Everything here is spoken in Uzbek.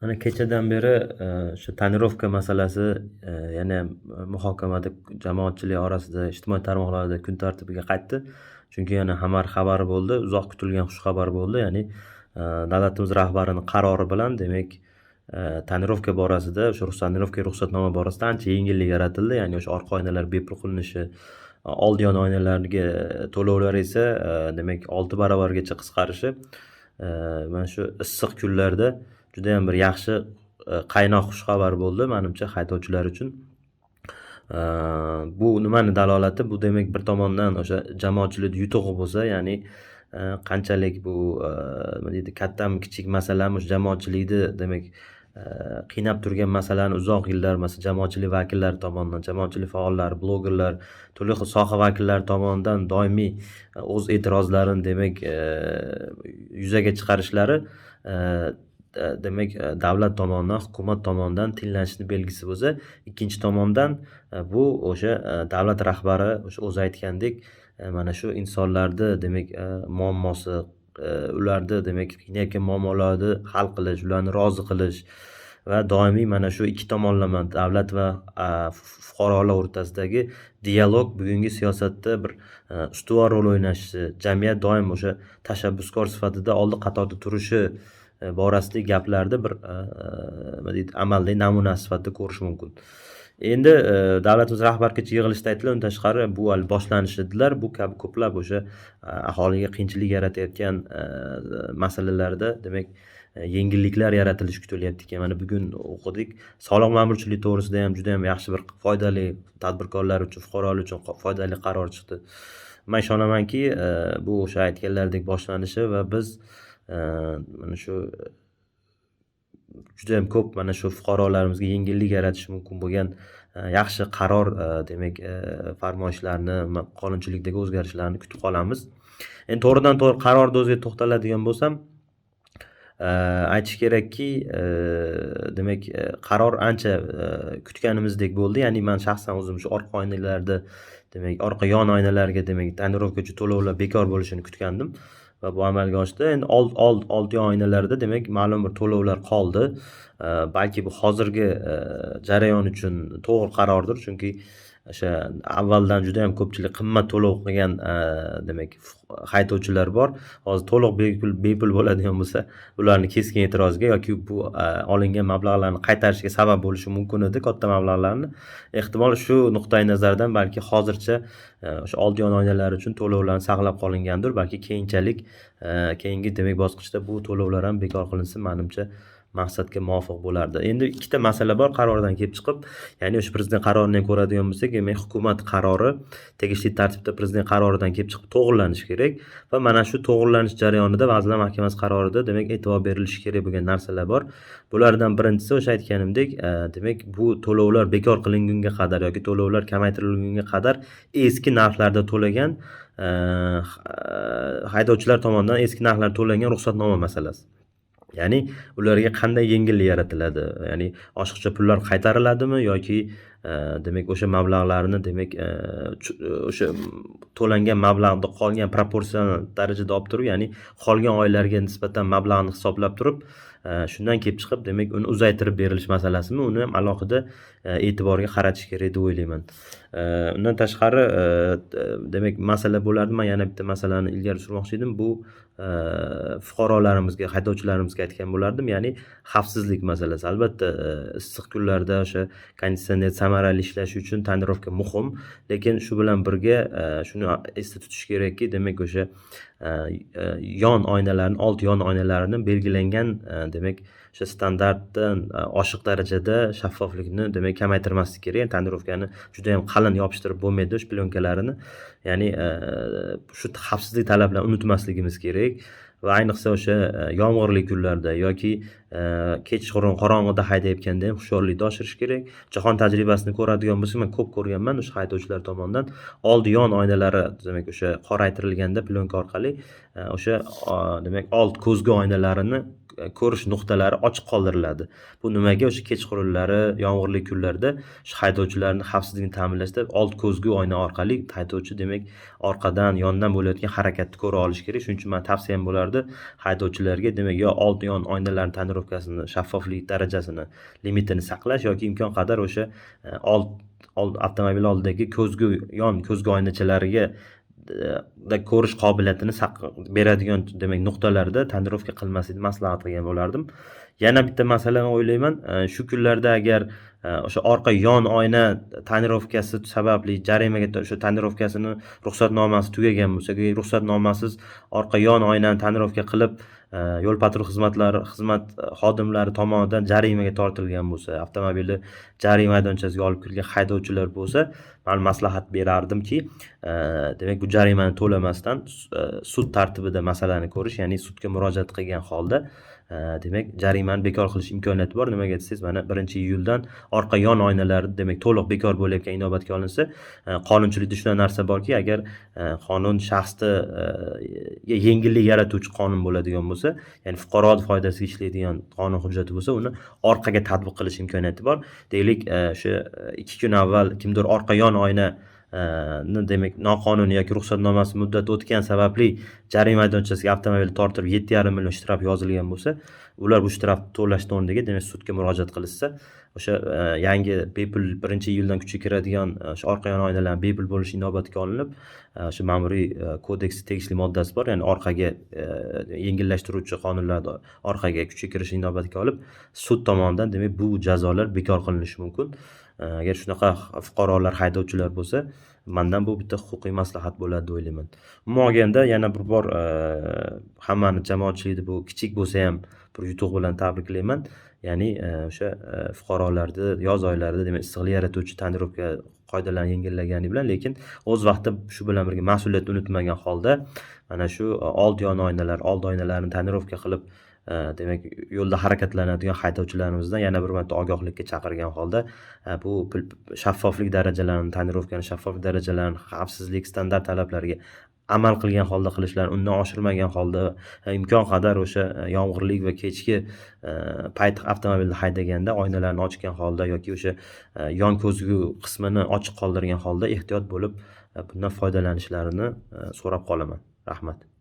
Mana kechadan beri e, o'sha tonirovka masalasi e, yanayam muhokamada jamoatchilik orasida, ijtimoiy tarmoqlarda kun tartibiga qaytdi. Chunki yana xabar xabari bo'ldi, uzoq kutilgan xushxabar bo'ldi. Ya'ni e, davlatimiz rahbarini qarori bilan demak tonirovka borasida, o'sha tonirovka ruxsatnoma borasida ancha yengillik yaratildi. Ya'ni o'sha orqa oynalar bepul qilinishi, old yon oynalarga to'lovlar esa demak olti baravargacha qisqarishi mana shu issiq kunlarda judayam bir yaxshi e, qaynoq xushxabar bo'ldi manimcha haydovchilar uchun. E, bu nimani dalolati? Bu demak bir tomondan o'sha jamoatchilik yutug'i bo'lsa, ya'ni e, qanchalik bu nima deydi kattami kichik masalami o'sha jamoatchilikni demak qiynab turgan masalani uzoq yillar masalan jamoatchilik vakillari tomonidan, jamoatchilik faollari, blogerlar, turli xil soha vakillari tomonidan doimiy o'z e'tirozlarini demak yuzaga chiqarishlari E, demak e, davlat tomonidan, hukumat tomonidan tinglashishni belgisi bo'lsa, ikkinchi tomondan e, bu o'sha davlat rahbari o'sha o'zi aytgandek mana shu insonlarni demak muammosi, ularni demak qiynayotgan muammolarni hal qilish, ularni rozi qilish va doimiy mana shu ikki tomonlama davlat va fuqarolar o'rtasidagi dialog bugungi siyosatda bir ustuvor rol o'ynashi, jamiyat doim o'sha tashabbuskor sifatida oldi qatorda turishi E, borasidagi gaplarni bir e, e, nima deydi amaldagi namunasi sifatida ko'rish mumkin. Endi davlatimiz rahbargacha yig'ilishda aytdilar, undan tashqari bu hali boshlanish dedilar. Bu kabi ko'plab o'sha aholiga qiyinchilik yaratayotgan masalalarda demak yengilliklar yaratilishi kutilyapti ekan. Mana bugun o'qidik. Soliq ma'murchiligi to'g'risida ham juda ham yaxshi bir foydali tadbirkorlar uchun, fuqarolar uchun foydali qaror chiqdi. Man ishonamanki, bu o'sha aytganlaridek boshlanishi va biz mana shu judayam ko'p mana shu fuqarolarimizga yengillik yaratishi mumkin bo'lgan yaxshi qaror demak farmoyishlarni, qonunchilikdagi o'zgarishlarni kutib qolamiz. Endi to'g'ridan to'g'ri qarorni o'ziga to'xtaladigan bo'lsam, aytish kerakki, demak qaror ancha kutganimizdek bo'ldi. Ya'ni man shaxsan o'zim shu orqa oynalarda demak orqa yon oynalarga demak tonirovka uchun to'lovlar bekor bo'lishini kutgandim va bu amalga oshdi. Endi old old yon oynalarda demak ma'lum bir to'lovlar qoldi. Balki bu hozirgi jarayon uchun to'g'ri qarordir. Chunki o'sha avvaldan juda ham ko'pchilik qimmat to'lov qilgan e, demak haydovchilar bor. Hozir to'liq bepul bepul bo'ladigan bo'lsa, ularni keskin e'tiroziga yoki bu e, olingan mablag'larni qaytarishga sabab bo'lishi mumkin edi, katta mablag'larni. Ehtimol shu nuqtai nazardan balki hozircha e, o'sha old yon oynalar uchun to'lovlarni saqlab qolingandir. Balki keyinchalik keyingi demak bosqichda bu to'lovlar ham bekor qilinsa, manimcha maqsadga muvofiq bo'lardi. Endi ikkita masala bor qarordan kelib chiqib, ya'ni o'sha prezident qarorini ko'radigan bo'lsak, demak hukumat qarori tegishli tartibda prezident qaroridan kelib chiqib to'g'irlanishi kerak va mana shu to'g'rilanish jarayonida Vazirlar Mahkamasi qarorida demak e'tibor berilishi kerak bo'lgan narsalar bor. Bulardan birinchisi o'sha aytganimdek, e, demak bu to'lovlar bekor qilingunga qadar yoki to'lovlar kamaytirilgunga qadar eski narxlarda to'lagan e, e, haydovchilar tomonidan eski narxlarda to'langan ruxsatnoma masalasi. Ya'ni ularga qanday yengillik yaratiladi? Ya'ni oshiqcha pullar qaytariladimi yoki e, demak o'sha mablag'larni demak e, e, o'sha to'langan mablag'ni qolgan proporsional darajada olib turib, ya'ni qolgan oylarga nisbatan mablag'ni hisoblab turib, shundan kelib chiqib, demak uni uzaytirib berilish masalasimi, uni ham alohida e'tiborga qaratish kerak deb o'ylayman. Undan tashqari demak masala bo'lardi. Man yana bitta masalani ilgari surmoqchi edim. Bu fuqarolarimizga, haydovchilarimizga aytgan bo'lardim. Ya'ni xavfsizlik masalasi. Albatta issiq kunlarda o'sha konditsioner samarali ishlashi uchun tonirovka muhim, lekin shu bilan birga shuni esda tutish kerakki, demak o'sha E, e, yon oynalarni, old yon oynalarini belgilangan e, demak o'sha standartdan oshiq darajada shaffoflikni demak kamaytirmaslik kerak. ya'ni Tonirovkani judayam qalin yopishtirib bo'lmaydi o'sha plyonkalarini. Ya'ni shu xavfsizlik talablarini unutmasligimiz kerak va ayniqsa o'sha e, yomg'irli kunlarda yoki e, kechqurun qorong'ida haydayotganda ham hushyorlikni oshirish kerak. Jahon tajribasini ko'radigan bo'lsak, man ko'p ko'rganman o'sha haydovchilar tomonidan oldi yon oynalari demak o'sha qoraytirilganda plyonka orqali e, o'sha demak old ko'zgu oynalarini ko'rish nuqtalari ochiq qoldiriladi. Bu nimaga? O'sha kechqurunlari yomg'irli kunlarda shu haydovchilarni xavfsizligini ta'minlashda old ko'zgu oyna orqali haydovchi demak orqadan yondan bo'layotgan harakatni ko'ra olishi kerak. Shuning uchun man tavsiyam bo'lardi haydovchilarga demak yo old yon oynalarni tonirovkasini shaffoflik darajasini limitini saqlash yoki imkon qadar o'sha e, old old avtomobil oldidagi ko'zgu yon ko'zgu oynachalariga E, ko'rish qobiliyatini beradigan demak nuqtalarda tonirovka qilmaslikni maslahat qilgan bo'lardim. Yana bitta masalani o'ylayman. E, shu kunlarda agar e, o'sha orqa yon oyna tonirovkasi sababli jarimaga o'sha tonirovkasini ruxsatnomasi tugagan bo'lsa ruxsatnomasiz orqa yon oynani tonirovka qilib Э, yo'l patrul xizmatlari xizmat e, xodimlari tomonidan jarimaga tortilgan bo'lsa avtomobilni jarima maydonchasiga olib kirgan haydovchilar bo'lsa man maslahat berardimki e, demak bu jarimani to'lamasdan e, sud tartibida masalani ko'rish ya'ni sudga murojaat qilgan holda demak jarimani bekor qilish imkoniyati bor. Nimaga desangiz mana birinchi iyuldan orqa yon oynalari demak to'liq bekor bo'layotgan inobatga olinsa e, qonunchilikda shunaqa narsa borki agar e, qonun shaxsni e, yengillik yaratuvchi qonun bo'ladigan bo'lsa ya'ni fuqaroni foydasiga ishlaydigan qonun hujjati bo'lsa uni orqaga tatbiq qilish imkoniyati bor. Deylik o'sha ikki kun avval kimdir orqa yon oyna demak noqonuniy yoki ruxsatnomasi muddati o'tgani sababli jarima maydonchasiga avtomobil tortilib yetti yarim million shtraf yozilgan bo'lsa ular bu shtrafni to'lashni o'rniga demak sudga murojaat qilishsa o'sha e, yangi bepul birinchi iyuldan kuchga kiradigan e, o'sha orqa yon oynalarni bepul bo'lishi inobatga olinib e, o'sha ma'muriy kodeksni tegishli moddasi bor ya'ni orqaga yengillashtiruvchi qonunlarni orqaga kuchga kirishi inobatga olib sud tomonidan demak bu jazolar bekor qilinishi mumkin. Э, agar shunaqa fuqarolar haydovchilar bo'lsa mandan bu bitta huquqiy maslahat bo'ladi deb o'ylayman. Umuman olganda yana bir bor e, hammani jamoatchilikni bu kichik bo'lsa ham bir yutuq bilan tabriklayman ya'ni e, o'sha e, fuqarolarni yoz oylarida demak issiqlik yaratuvchi tonirovka qoidalarni yengillagani bilan lekin o'z vaqtida shu bilan birga mas'uliyatni unutmagan holda mana shu e, old yon oynalar old oynalarni tonirovka qilib e, demak yo'lda harakatlanadigan haydovchilarimizdan yana bir marta ogohlikka chaqirgan holda e, bu shaffoflik darajalarini tonirovkani shaffoflik darajalarini xavfsizlik standart talablariga amal qilgan holda qilishlari undan oshirmagan holda e, imkon qadar o'sha e, yomg'irli va kechki e, payt avtomobilni haydaganda oynalarni ochgan holda yoki o'sha yon ko'zgu qismini ochiq qoldirgan holda ehtiyot bo'lib bundan foydalanishlarini so'rab qolaman. Rahmat.